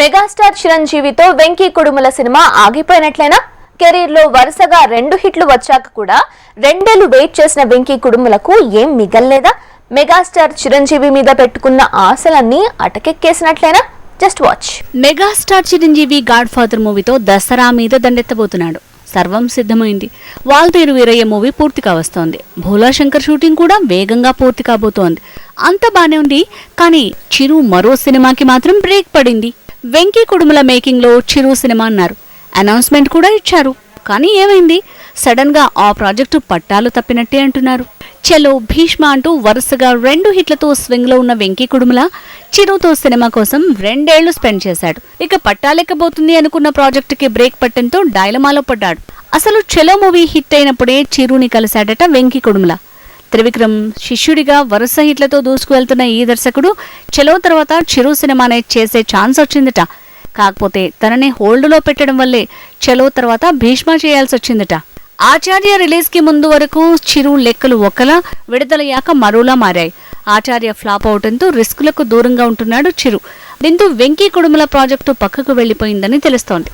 Megastar చిరంజీవితో వెంకీ కుడుముల సినిమా ఆగిపోయినట్లయినా కెరీర్లో వరుసగా రెండు హిట్లు వచ్చాక కూడా రెండేళ్ళు వెయిట్ చేసిన వెంకీ కుడుములకు ఏం మిగల్లేదా? మెగాస్టార్ చిరంజీవి మీద పెట్టుకున్న ఆశలన్నీ అటకెక్కేసినట్లయినా just watch. Megastar Chiranjeevi God Father మూవీతో దసరా మీద దండెత్తబోతున్నాడు. సర్వం సిద్ధమైంది. వాల్తేరు వీరయ్య మూవీ పూర్తిగా వస్తోంది భోలా శంకర్ షూటింగ్ కూడా వేగంగా పూర్తి కాబోతోంది. అంత బానే ఉంది కానీ చిరు మరో సినిమాకి మాత్రం బ్రేక్ పడింది. వెంకీ కుడుముల మేకింగ్లో చిరు సినిమా అన్నారు. అనౌన్స్మెంట్ కూడా ఇచ్చారు. కానీ ఏమైంది? సడన్గా ఆ ప్రాజెక్టు పట్టాలు తప్పినట్టే అంటున్నారు. చలో భీష్మ అంటూ వరుసగా రెండు హిట్లతో స్వింగ్లో ఉన్న వెంకీ కుడుముల చిరుతో సినిమా కోసం రెండేళ్ళు స్పెండ్ చేశాడు. ఇక పట్టాలెక్కబోతుంది అనుకున్న ప్రాజెక్టుకి బ్రేక్ పట్టడంతో డైలమాలో పడ్డాడు. అసలు చెలో మూవీ హిట్ అయినప్పుడే చిరుని కలిశాడట వెంకీ కుడుముల. త్రివిక్రమ్ శిష్యుడిగా వరుస హిట్లతో దూసుకువెళ్తున్న ఈ దర్శకుడు చలో తర్వాత చిరు సినిమానే చేసే ఛాన్స్ వచ్చిందట. కాకపోతే తనని హోల్డ్లో పెట్టడం వల్లే చలో తర్వాత భీష్మ చేయాల్సి వచ్చిందట ఆచార్య రిలీజ్కి ముందు వరకు చిరు లెక్కలు ఒకలా విడుదలయ్యాక మరోలా మారాయి. ఆచార్య ఫ్లాప్ అవడంతో రిస్కులకు దూరంగా ఉంటున్నాడు చిరు. దీంతో వెంకీ కుడుముల ప్రాజెక్టు పక్కకు వెళ్ళిపోయిందని తెలుస్తోంది.